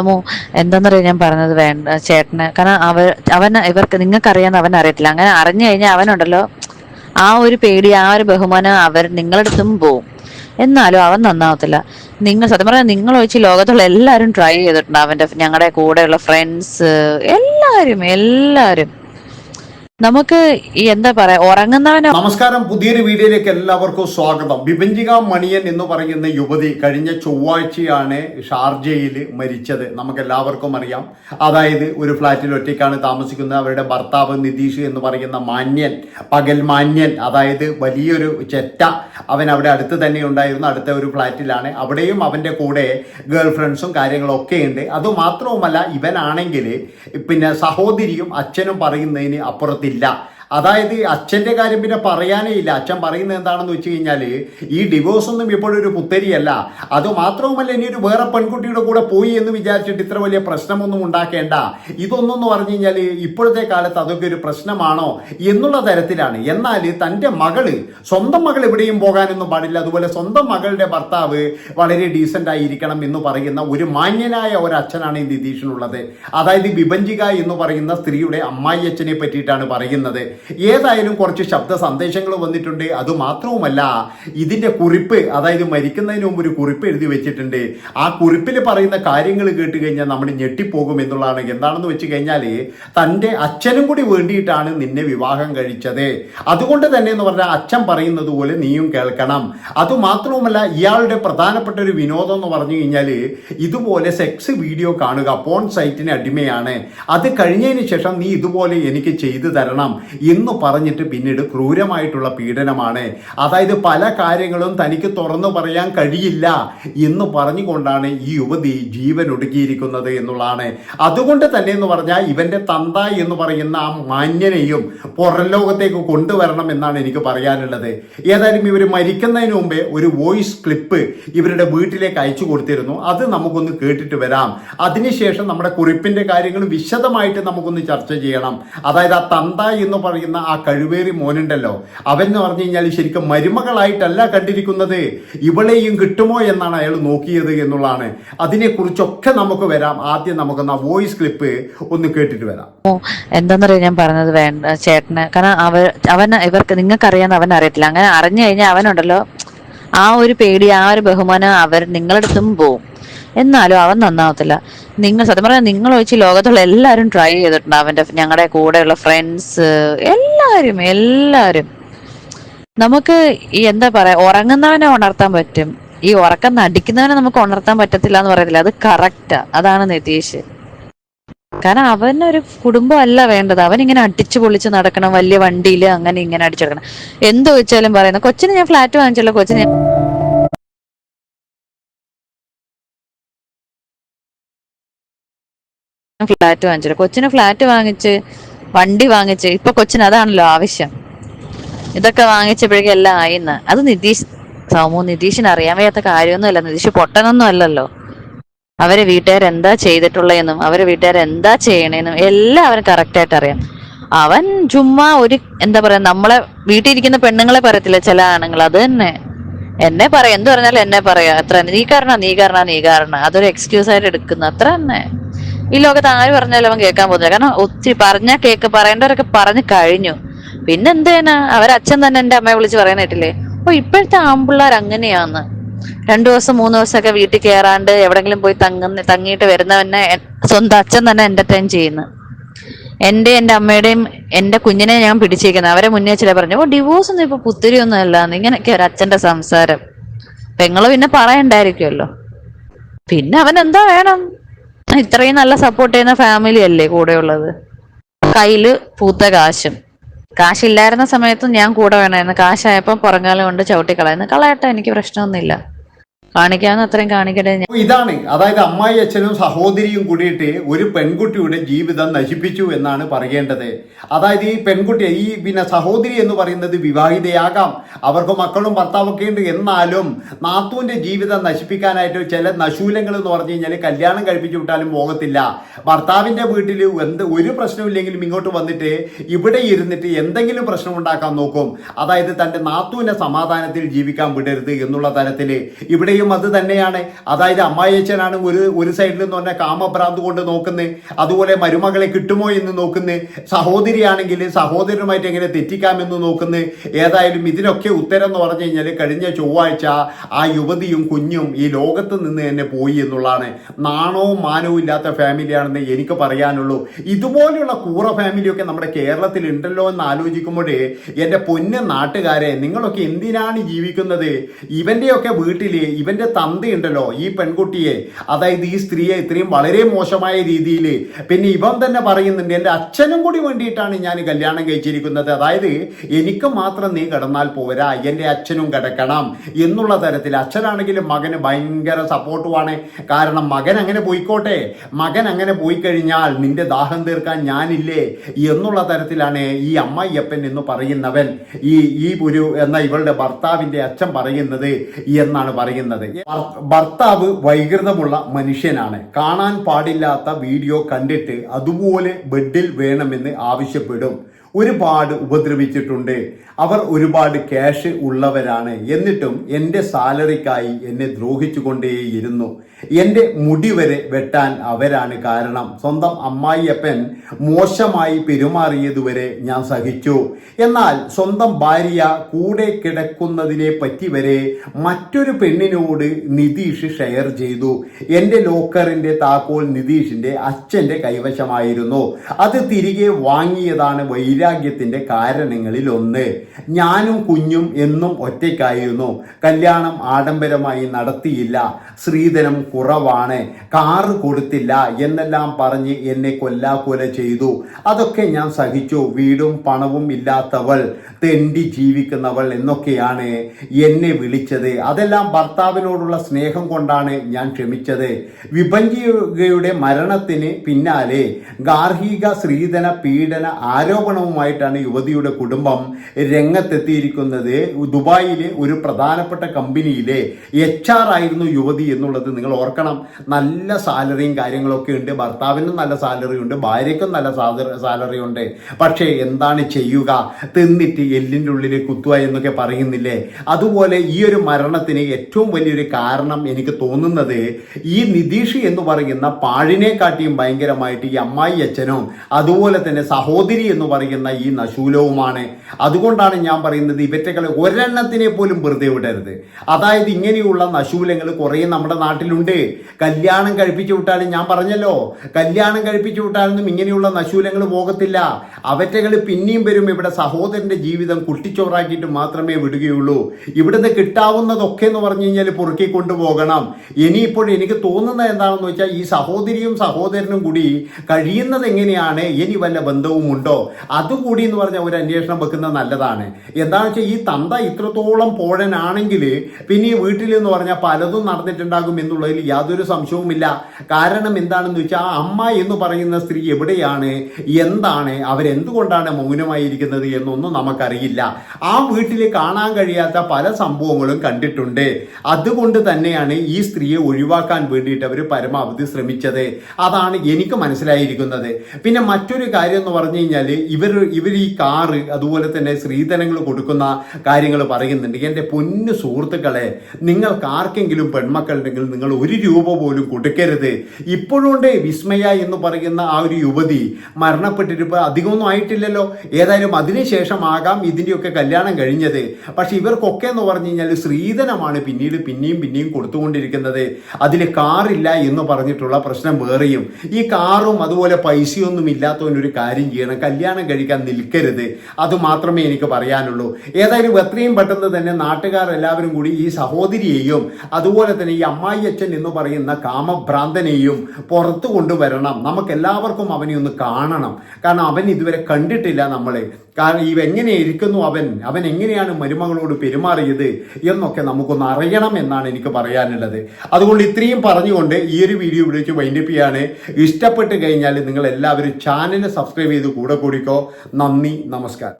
അമ്മോ എന്താന്നറിയാം ഞാൻ പറഞ്ഞത് വേണ്ട ചേട്ടന്. കാരണം അവ അവൻ ഇവർക്ക് നിങ്ങൾക്കറിയാന്ന് അവൻ അറിയത്തില്ല. അങ്ങനെ അറിഞ്ഞു കഴിഞ്ഞാൽ അവനുണ്ടല്ലോ. ആ ഒരു പേടി ആ ഒരു ബഹുമാനം അവർ നിങ്ങളുടെ അടുത്തും പോവും. എന്നാലും അവൻ നന്നാവത്തില്ല. നിങ്ങൾ സത്യം പറഞ്ഞാൽ നിങ്ങൾ ഒഴിച്ച് ലോകത്തുള്ള എല്ലാവരും ട്രൈ ചെയ്തിട്ടുണ്ട് അവന്റെ ഞങ്ങളുടെ കൂടെയുള്ള ഫ്രണ്ട്സ് എല്ലാവരും എല്ലാവരും. നമുക്ക് എന്താ പറയാ ഉറങ്ങുന്നവനോ നമസ്കാരം പുതിയൊരു വീഡിയോയിലേക്ക് എല്ലാവർക്കും സ്വാഗതം. ബിബഞ്ചിക മണിയൻ എന്ന് പറയുന്ന യുവതി കഴിഞ്ഞ ചൊവ്വാഴ്ചയാണ് ഷാർജയിൽ മരിച്ചത്. നമുക്ക് എല്ലാവർക്കും അറിയാം. അതായത് ഒരു ഫ്ലാറ്റിൽ ഒറ്റയ്ക്കാണ് താമസിക്കുന്നത്. അവരുടെ ഭർത്താവ് നിതീഷ് എന്ന് പറയുന്ന മാന്യൻ പകൽ മാന്യൻ അതായത് വലിയൊരു ചെറ്റ. അവൻ അവിടെ അടുത്ത് തന്നെ ഉണ്ടായിരുന്നു. അടുത്ത ഒരു ഫ്ലാറ്റിലാണ്. അവിടെയും അവന്റെ കൂടെ ഗേൾ ഫ്രണ്ട്സും കാര്യങ്ങളൊക്കെ ഉണ്ട്. അതുമാത്രവുമല്ല ഇവനാണെങ്കിൽ പിന്നെ സഹോദരിയും അച്ഛനും പറയുന്നതിന് അപ്പുറത്തില്ല അതായത് അച്ഛന്റെ കാര്യം പിന്നെ പറയാനേ ഇല്ല. അച്ഛൻ പറയുന്നത് എന്താണെന്ന് വെച്ച് കഴിഞ്ഞാൽ ഈ ഡിവോഴ്സ് ഒന്നും ഇപ്പോഴൊരു പുത്തരിയല്ല. അത് മാത്രവുമല്ല ഇനി ഒരു വേറെ പെൺകുട്ടിയുടെ കൂടെ പോയി എന്ന് വിചാരിച്ചിട്ട് ഇത്ര വലിയ പ്രശ്നമൊന്നും ഉണ്ടാക്കേണ്ട. ഇതൊന്നും എന്ന് പറഞ്ഞു കഴിഞ്ഞാൽ ഇപ്പോഴത്തെ കാലത്ത് അതൊക്കെ ഒരു പ്രശ്നമാണോ എന്നുള്ള തരത്തിലാണ്. എന്നാൽ തന്റെ മകൾ സ്വന്തം മകൾ എവിടെയും പോകാനൊന്നും പാടില്ല. അതുപോലെ സ്വന്തം മകളുടെ ഭർത്താവ് വളരെ ഡീസന്റ് ആയിരിക്കണം എന്ന് പറയുന്ന ഒരു മാന്യനായ ഒരു അച്ഛനാണ് ഈ നിതീഷിനുള്ളത്. അതായത് വിഭഞ്ചിക എന്ന് പറയുന്ന സ്ത്രീയുടെ അമ്മായി അച്ഛനെ പറ്റിയിട്ടാണ് പറയുന്നത്. ഏതായാലും കുറച്ച് ശബ്ദ സന്ദേശങ്ങൾ വന്നിട്ടുണ്ട് അതുമാത്രവുമല്ല ഇതിന്റെ കുറിപ്പ് അതായത് മരിക്കുന്നതിന് മുമ്പ് ഒരു കുറിപ്പ് എഴുതി വെച്ചിട്ടുണ്ട്. ആ കുറിപ്പിൽ പറയുന്ന കാര്യങ്ങൾ കേട്ട് കഴിഞ്ഞാൽ നമ്മൾ ഞെട്ടിപ്പോകും എന്നുള്ളതാണ്. എന്താണെന്ന് വെച്ച് കഴിഞ്ഞാൽ തന്റെ അച്ഛനും കൂടി വേണ്ടിയിട്ടാണ് നിന്നെ വിവാഹം കഴിച്ചത്. അതുകൊണ്ട് തന്നെ എന്ന് പറഞ്ഞാൽ അച്ഛൻ പറയുന്നത് പോലെ നീയും കേൾക്കണം. അതുമാത്രവുമല്ല ഇയാളുടെ പ്രധാനപ്പെട്ട ഒരു വിനോദം എന്ന് പറഞ്ഞു കഴിഞ്ഞാൽ ഇതുപോലെ സെക്സ് വീഡിയോ കാണുക പോൺ സൈറ്റിന് അടിമയാണ്. അത് കഴിഞ്ഞതിന് ശേഷം നീ ഇതുപോലെ എനിക്ക് ചെയ്തു തരണം. എന്ന് പറഞ്ഞിട്ട് പിന്നീട് ക്രൂരമായിട്ടുള്ള പീഡനമാണ്. അതായത് പല കാര്യങ്ങളും തനിക്ക് തുറന്നു പറയാൻ കഴിയില്ല എന്ന് പറഞ്ഞുകൊണ്ടാണ് ഈ യുവതി ജീവൻ ഒടുക്കിയിരിക്കുന്നത് എന്നുള്ളതാണ്. അതുകൊണ്ട് തന്നെ എന്ന് പറഞ്ഞാൽ ഇവന്റെ തന്ത എന്ന് പറയുന്ന ആ മാന്യനെയും പുറംലോകത്തേക്ക് കൊണ്ടുവരണം എന്നാണ് എനിക്ക് പറയാനുള്ളത്. ഏതായാലും ഇവർ മരിക്കുന്നതിന് മുമ്പേ ഒരു വോയിസ് ക്ലിപ്പ് ഇവരുടെ വീട്ടിലേക്ക് അയച്ചു കൊടുത്തിരുന്നു. അത് നമുക്കൊന്ന് കേട്ടിട്ട് വരാം. അതിനുശേഷം നമ്മുടെ കുറിപ്പിന്റെ കാര്യങ്ങൾ വിശദമായിട്ട് നമുക്കൊന്ന് ചർച്ച ചെയ്യണം. അതായത് ആ തന്ത എന്ന് പറയുന്ന ആ കഴിവേറി മോനുണ്ടല്ലോ. അവൻ എന്ന് പറഞ്ഞു കഴിഞ്ഞാൽ ശരിക്കും മരുമകളായിട്ടല്ല കണ്ടിരിക്കുന്നത്. ഇവളെയും കിട്ടുമോ എന്നാണ് അയാൾ നോക്കിയത് എന്നുള്ളതാണ്. അതിനെക്കുറിച്ചൊക്കെ നമുക്ക് വരാം. ആദ്യം നമുക്ക് ആ വോയിസ് ക്ലിപ്പ് ഒന്ന് കേട്ടിട്ട് വരാം. ഓ എന്താന്നറിയാം ഞാൻ പറഞ്ഞത് വേണ്ട ചേട്ടന്. കാരണം അവർ അവൻ ഇവർക്ക് നിങ്ങൾക്കറിയാന്ന് അവൻ അറിയത്തില്ല. അങ്ങനെ അറിഞ്ഞു കഴിഞ്ഞാൽ അവനുണ്ടല്ലോ ആ ഒരു പേടി ആ ഒരു ബഹുമാനം അവർ നിങ്ങളുടെ അടുത്തും പോവും. എന്നാലും അവൻ നന്നാവത്തില്ല. നിങ്ങൾ സത്യം പറഞ്ഞാൽ നിങ്ങൾ ഒഴിച്ച് ലോകത്തുള്ള എല്ലാവരും ട്രൈ ചെയ്തിട്ടുണ്ട്. അവന്റെ ഞങ്ങളുടെ കൂടെയുള്ള ഫ്രണ്ട്സ് എല്ലാവരും എല്ലാവരും. നമുക്ക് ഈ എന്താ പറയാ ഉറങ്ങുന്നവനെ ഉണർത്താൻ പറ്റും. ഈ ഉറക്കം നടിക്കുന്നവനെ നമുക്ക് ഉണർത്താൻ പറ്റത്തില്ല എന്ന് പറയത്തില്ല. അത് കറക്റ്റാ അതാണ് നിതീഷ്. കാരണം അവനൊരു കുടുംബം അല്ല വേണ്ടത്. അവൻ ഇങ്ങനെ അടിച്ചു പൊളിച്ച് നടക്കണം. വലിയ വണ്ടിയിൽ അങ്ങനെ ഇങ്ങനെ അടിച്ചെടുക്കണം എന്ത് വെച്ചാലും പറയുന്നത് കൊച്ചിന് ഞാൻ ഫ്ലാറ്റ് വാങ്ങിച്ചല്ലോ കൊച്ചിന് ഞാൻ ഫ്ലാറ്റ് വാങ്ങിച്ചു കൊച്ചിന് ഫ്ലാറ്റ് വാങ്ങിച്ച് വണ്ടി വാങ്ങിച്ച് ഇപ്പൊ കൊച്ചിന് അതാണല്ലോ ആവശ്യം. ഇതൊക്കെ വാങ്ങിച്ചപ്പോഴേക്കും എല്ലാം ആയിന്ന്. അത് നിതീഷ് സോമു നിതീഷിന് അറിയാൻ വയ്യാത്ത കാര്യമൊന്നുമല്ല. നിതീഷ് പൊട്ടനൊന്നും അല്ലല്ലോ. അവരെ വീട്ടുകാർ എന്താ ചെയ്തിട്ടുള്ളതെന്നും അവരെ വീട്ടുകാർ എന്താ ചെയ്യണേന്നും എല്ലാം അവന് കറക്റ്റായിട്ട് അറിയാം. അവൻ ചുമ്മാ ഒരു എന്താ പറയാ നമ്മളെ വീട്ടിലിരിക്കുന്ന പെണ്ണുങ്ങളെ പറയത്തില്ല ചില ആണുങ്ങൾ. അത് തന്നെ. എന്നെ പറയാം. എന്ത് പറഞ്ഞാലും എന്നെ പറയാ. അത്ര. നീ കാരണ നീ കാരണ നീ കാരണ. അതൊരു എക്സ്ക്യൂസ് ആയിട്ട് എടുക്കുന്നു. അത്ര തന്നെ. ഈ ലോകത്ത് ആര് പറഞ്ഞാലും അവൻ കേൾക്കാൻ പോകുന്നില്ല. കാരണം ഒത്തിരി പറഞ്ഞ കേക്ക് പറയേണ്ടവരൊക്കെ പറഞ്ഞു കഴിഞ്ഞു. പിന്നെ എന്ത് ചെയ്യാനാ അവരച്ഛൻ തന്നെ എന്റെ അമ്മയെ വിളിച്ച് പറയാനായിട്ടില്ലേ അപ്പൊ ഇപ്പോഴത്തെ ആമ്പിള്ളേർ അങ്ങനെയാന്ന് രണ്ടു ദിവസം മൂന്ന് ദിവസമൊക്കെ വീട്ടിൽ കയറാണ്ട് എവിടെങ്കിലും പോയി തങ്ങുന്ന തങ്ങിയിട്ട് വരുന്നവനെ സ്വന്തം അച്ഛൻ തന്നെ എന്റർടൈൻ ചെയ്യുന്നു. എന്റെ എന്റെ അമ്മയുടെയും എന്റെ കുഞ്ഞിനെ ഞാൻ പിടിച്ചേക്കുന്നത് അവരെ മുന്നേ ചില പറഞ്ഞു ഓ ഡിവോഴ്സ് ഒന്നും ഇപ്പൊ പുത്തിരി ഒന്നും അല്ല. ഇങ്ങനെയൊക്കെ ഒരു അച്ഛന്റെ സംസാരം. പെങ്ങൾ പിന്നെ പറയണ്ടായിരിക്കുമല്ലോ. പിന്നെ അവൻ എന്താ വേണം? ഇത്രയും നല്ല സപ്പോർട്ട് ചെയ്യുന്ന ഫാമിലി അല്ലേ കൂടെ ഉള്ളത് കയ്യിൽ പൂത്ത കാശും. കാശില്ലായിരുന്ന സമയത്തും ഞാൻ കൂടെ വേണമായിരുന്നു. കാശായപ്പോ പുറങ്കാലം കൊണ്ട് ചവിട്ടി കളയുന്നു കളയട്ടെ എനിക്ക് പ്രശ്നമൊന്നുമില്ല. കാണിക്കാവുന്ന അത്രയും കാണിക്കട്ടെ ഇതാണ് അതായത് അമ്മായി അച്ഛനും സഹോദരിയും കൂടിയിട്ട് ഒരു പെൺകുട്ടിയുടെ ജീവിതം നശിപ്പിച്ചു എന്നാണ് പറയേണ്ടത്. അതായത് ഈ പെൺകുട്ടി ഈ പിന്നെ സഹോദരി എന്ന് പറയുന്നത് വിവാഹിതയാകാം. അവർക്ക് മക്കളും ഭർത്താവൊക്കെ ഉണ്ട്. എന്നാലും നാത്തുവിന്റെ ജീവിതം നശിപ്പിക്കാനായിട്ട് ചില നശൂലങ്ങൾ എന്ന് പറഞ്ഞു കഴിഞ്ഞാൽ കല്യാണം കഴിപ്പിച്ചു വിട്ടാലും പോകത്തില്ല. ഭർത്താവിന്റെ വീട്ടിൽ എന്ത് ഒരു പ്രശ്നമില്ലെങ്കിലും ഇങ്ങോട്ട് വന്നിട്ട് ഇവിടെ ഇരുന്നിട്ട് എന്തെങ്കിലും പ്രശ്നം ഉണ്ടാക്കാൻ നോക്കും. അതായത് തന്റെ നാത്തൂനെ സമാധാനത്തിൽ ജീവിക്കാൻ വിടരുത് എന്നുള്ള തരത്തിൽ ഇവിടെ ഇവിടെയും അത് തന്നെയാണ്. അതായത് അമ്മായിയച്ഛനാണ് ഒരു ഒരു സൈഡിൽ നിന്ന് പറഞ്ഞാൽ കാമഭ്രാന്ത് കൊണ്ട് നോക്കുന്നത് അതുപോലെ മരുമകളെ കിട്ടുമോ എന്ന് നോക്കുന്നത് സഹോദരിയാണെങ്കിൽ സഹോദരനുമായിട്ട് എങ്ങനെ തെറ്റിക്കാമെന്ന് നോക്കുന്നത് ഏതായാലും ഇതിനൊക്കെ ഉത്തരം എന്ന് പറഞ്ഞു കഴിഞ്ഞാൽ കഴിഞ്ഞ ചൊവ്വാഴ്ച ആ യുവതിയും കുഞ്ഞും ഈ ലോകത്ത് നിന്ന് തന്നെ പോയി എന്നുള്ളതാണ്. നാണവും മാനവും ഇല്ലാത്ത ഫാമിലിയാണെന്ന് എനിക്ക് പറയാനുള്ളൂ. ഇതുപോലെയുള്ള കൂറ ഫാമിലിയൊക്കെ നമ്മുടെ കേരളത്തിൽ ഉണ്ടല്ലോ എന്ന് ആലോചിക്കുമ്പോഴേ എന്റെ പൊന്ന് നാട്ടുകാരെ നിങ്ങളൊക്കെ എന്തിനാണ് ജീവിക്കുന്നത്? ഇവന്റെയൊക്കെ വീട്ടിൽ ഇവന്റെ തന്തയുണ്ടല്ലോ ഈ പെൺകുട്ടിയെ. അതായത് ഈ സ്ത്രീയെ ഇത്രയും വളരെ മോശമായ രീതിയിൽ. പിന്നെ ഇവൻ തന്നെ പറയുന്നുണ്ട് എന്റെ അച്ഛനും കൂടി വേണ്ടിയിട്ടാണ് ഞാൻ കല്യാണം കഴിച്ചിരിക്കുന്നത്. അതായത് എനിക്ക് മാത്രം നീ കിടന്നാൽ പോരാ എന്റെ അച്ഛനും കിടക്കണം. എന്നുള്ള തരത്തിൽ അച്ഛനാണെങ്കിലും മകന് ഭയങ്കര സപ്പോർട്ടുമാണ്. കാരണം മകൻ അങ്ങനെ പോയിക്കോട്ടെ. മകൻ അങ്ങനെ പോയി കഴിഞ്ഞാൽ നിന്റെ ദാഹം തീർക്കാൻ ഞാനില്ലേ എന്നുള്ള തരത്തിലാണ് ഈ അമ്മായിയപ്പൻ എന്ന് പറയുന്നവൻ. ഈ ഈ ഒരു എന്ന ഇവളുടെ ഭർത്താവിന്റെ അച്ഛൻ പറയുന്നത് എന്നാണ് പറയുന്നത്. ഭർ- ഭർത്താവ് വൈകൃതമുള്ള മനുഷ്യനാണ്. കാണാൻ പാടില്ലാത്ത വീഡിയോ കണ്ടിട്ട് അതുപോലെ ബെഡിൽ വേണമെന്ന് ആവശ്യപ്പെടും. ഒരുപാട് ഉപദ്രവിച്ചിട്ടുണ്ട്. അവർ ഒരുപാട് ക്യാഷ് ഉള്ളവരാണ്. എന്നിട്ടും എന്റെ സാലറിക്കായി എന്നെ ദ്രോഹിച്ചുകൊണ്ടേയിരുന്നു. എന്റെ മുടി വരെ വെട്ടാൻ അവരാണ് കാരണം. സ്വന്തം അമ്മായിയപ്പൻ മോശമായി പെരുമാറിയതുവരെ ഞാൻ സഹിച്ചു. എന്നാൽ സ്വന്തം ഭാര്യ കൂടെ കിടക്കുന്നതിനെ പറ്റി വരെ മറ്റൊരു പെണ്ണിനോട് നിതീഷ് ഷെയർ ചെയ്തു. എന്റെ ലോക്കറിന്റെ താക്കോൽ നിതീഷിന്റെ അച്ഛന്റെ കൈവശമായിരുന്നു. അത് തിരികെ വാങ്ങിയതാണ് വൈരാഗ്യത്തിന്റെ കാരണങ്ങളിൽ ഒന്ന്. ഞാനും കുഞ്ഞും എന്നും ഒറ്റയ്ക്കായിരുന്നു. കല്യാണം ആഡംബരമായി നടത്തിയില്ല. സ്ത്രീധനം കുറവാണ്. കാറ് കൊടുത്തില്ല എന്നെല്ലാം പറഞ്ഞ് എന്നെ കൊല്ലാക്കൊല ചെയ്തു. അതൊക്കെ ഞാൻ സഹിച്ചു. വീടും പണവും ഇല്ലാത്തവൾ തെണ്ടി ജീവിക്കുന്നവൾ എന്നൊക്കെയാണ് എന്നെ വിളിച്ചത്. അതെല്ലാം ഭർത്താവിനോടുള്ള സ്നേഹം കൊണ്ടാണ് ഞാൻ ക്ഷമിച്ചത്. വിഭജികയുടെ മരണത്തിന് പിന്നാലെ ഗാർഹിക സ്ത്രീധന പീഡന ആരോപണവുമായിട്ടാണ് യുവതിയുടെ കുടുംബം രംഗത്തെത്തിയിരിക്കുന്നത്. ദുബായിലെ ഒരു പ്രധാനപ്പെട്ട കമ്പനിയിലെ എച്ച് ആർ ആയിരുന്നു യുവതി എന്നുള്ളത് നിങ്ങൾ ഓർക്കണം. നല്ല സാലറിയും കാര്യങ്ങളൊക്കെ ഉണ്ട്. ഭർത്താവിനും നല്ല സാലറി ഉണ്ട് ഭാര്യയ്ക്കും നല്ല സാലറി ഉണ്ട് പക്ഷേ എന്താണ് ചെയ്യുക? തിന്നിട്ട് എല്ലിന്റെ ഉള്ളിൽ കുത്തുക എന്നൊക്കെ പറയുന്നില്ലേ? അതുപോലെ ഈ ഒരു മരണത്തിന് ഏറ്റവും വലിയൊരു കാരണം എനിക്ക് തോന്നുന്നത് ഈ നിതീഷ് എന്ന് പറയുന്ന പാഴിനെക്കാട്ടിയും ഭയങ്കരമായിട്ട് ഈ അമ്മായി അച്ഛനും അതുപോലെ തന്നെ സഹോദരി എന്ന് പറയുന്ന ഈ നശൂലവുമാണ്. അതുകൊണ്ടാണ് ഞാൻ പറയുന്നത് ഇവറ്റകളെ ഒരെണ്ണത്തിനെ പോലും വെറുതെ വിടരുത്. അതായത് ഇങ്ങനെയുള്ള നശൂലങ്ങൾ കുറേ നമ്മുടെ നാട്ടിലുണ്ട്. കല്യാണം കഴിപ്പിച്ചു വിട്ടാലും ഞാൻ പറഞ്ഞല്ലോ കല്യാണം കഴിപ്പിച്ചു വിട്ടാലൊന്നും ഇങ്ങനെയുള്ള നശൂലങ്ങൾ പോകത്തില്ല. അവറ്റകൾ പിന്നെയും വരും ഇവിടെ സഹോദരന്റെ ജീവിതം കുട്ടിച്ചോറാക്കിയിട്ട് മാത്രമേ വിടുകയുള്ളൂ. ഇവിടുന്ന് കിട്ടാവുന്നതൊക്കെ എന്ന് പറഞ്ഞു കഴിഞ്ഞാൽ പൊറുക്കി കൊണ്ടുപോകണം. ഇനിയിപ്പോൾ എനിക്ക് തോന്നുന്നത് എന്താണെന്ന് വെച്ചാൽ ഈ സഹോദരിയും സഹോദരനും കൂടി കഴിയുന്നത് എങ്ങനെയാണ്? ഇനി വല്ല ബന്ധവും ഉണ്ടോ അതുകൂടി എന്ന് പറഞ്ഞാൽ ഒരു അന്വേഷണം വെക്കുന്നത് നല്ലതാണ്. എന്താണെന്ന് വെച്ചാൽ ഈ തന്ത ഇത്രത്തോളം പോഴനാണെങ്കിൽ പിന്നെ ഈ വീട്ടിൽ എന്ന് പറഞ്ഞാൽ പലതും നടന്നിട്ടുണ്ടാകും എന്നുള്ളതിൽ യാതൊരു സംശയവുമില്ല. കാരണം എന്താണെന്ന് വെച്ചാൽ ആ അമ്മ എന്ന് പറയുന്ന സ്ത്രീ എവിടെയാണ്? എന്താണ്? അവരെന്തുകൊണ്ടാണ് മൗനമായിരിക്കുന്നത് എന്നൊന്നും നമുക്കറിയില്ല. ആ വീട്ടിൽ കാണാൻ കഴിയാത്ത പല സംഭവങ്ങളും കണ്ടിട്ടുണ്ട്. അതുകൊണ്ട് തന്നെയാണ് ഈ സ്ത്രീയെ ഒഴിവാക്കാൻ വേണ്ടിയിട്ട് അവർ പരമാവധി ശ്രമിച്ചത്. അതാണ് എനിക്ക് മനസ്സിലായിരിക്കുന്നത്. പിന്നെ മറ്റൊരു കാര്യം എന്ന് പറഞ്ഞു കഴിഞ്ഞാൽ ഇവർ ഇവർ ഈ കാറ് അതുപോലെ തന്നെ സ്ത്രീധനങ്ങൾ കൊടുക്കുന്ന കാര്യങ്ങൾ പറയുന്നുണ്ട്. എന്റെ പൊന്നു സുഹൃത്തുക്കളെ നിങ്ങൾക്ക് ആർക്കെങ്കിലും പെൺമക്കളുണ്ടെങ്കിൽ നിങ്ങൾ ഒരു രൂപ പോലും കൊടുക്കരുത്. ഇപ്പോഴുണ്ട് വിസ്മയ എന്ന് പറയുന്ന ആ ഒരു യുവതി മരണപ്പെട്ടിട്ടിപ്പോൾ അധികമൊന്നും ആയിട്ടില്ലല്ലോ. ഏതായാലും അതിനുശേഷമാകാം ഇതിന്റെയൊക്കെ കല്യാണം കഴിഞ്ഞത്. പക്ഷെ ഇവർക്കൊക്കെ എന്ന് പറഞ്ഞു കഴിഞ്ഞാൽ സ്ത്രീധനമാണ് പിന്നീട് പിന്നെയും പിന്നെയും കൊടുത്തുകൊണ്ടിരിക്കുന്നത്. അതിൽ കാറില്ല എന്ന് പറഞ്ഞിട്ടുള്ള പ്രശ്നം വേറെയും. ഈ കാറും അതുപോലെ പൈസയൊന്നും ഇല്ലാത്തവനൊരു കാര്യം ചെയ്യണം. കല്യാണം കഴിക്കാൻ നിൽക്കരുത്. അത് മാത്രമേ എനിക്ക് പറയാനുള്ളൂ. ഏതായാലും എത്രയും പെട്ടെന്ന് തന്നെ നാട്ടുകാർ എല്ലാവരും കൂടി ഈ സഹോദരിയെയും അതുപോലെ തന്നെ ഈ അമ്മായി അച്ഛൻ എന്ന് പറയുന്ന കാമഭ്രാന്തനെയും പുറത്തു കൊണ്ടുവരണം. നമുക്ക് എല്ലാവർക്കും അവനെ ഒന്ന് കാണണം. കാരണം അവൻ ഇതുവരെ കണ്ടിട്ടില്ല നമ്മളെ. കാരണം ഇവ എങ്ങനെ ഇരിക്കുന്നു അവൻ? അവൻ എങ്ങനെയാണ് മരുമകളോട് പെരുമാറിയത് എന്നൊക്കെ നമുക്കൊന്ന് അറിയണം എന്നാണ് എനിക്ക് പറയാനുള്ളത്. അതുകൊണ്ട് ഇത്രയും പറഞ്ഞുകൊണ്ട് ഈ ഒരു വീഡിയോ വിളിച്ച് വൈൻഡപ്പ് ഇഷ്ടപ്പെട്ട് കഴിഞ്ഞാൽ നിങ്ങൾ എല്ലാവരും ചാനൽ സബ്സ്ക്രൈബ് ചെയ്ത് കൂടെ കൂടിക്കോ. നന്ദി നമസ്കാരം.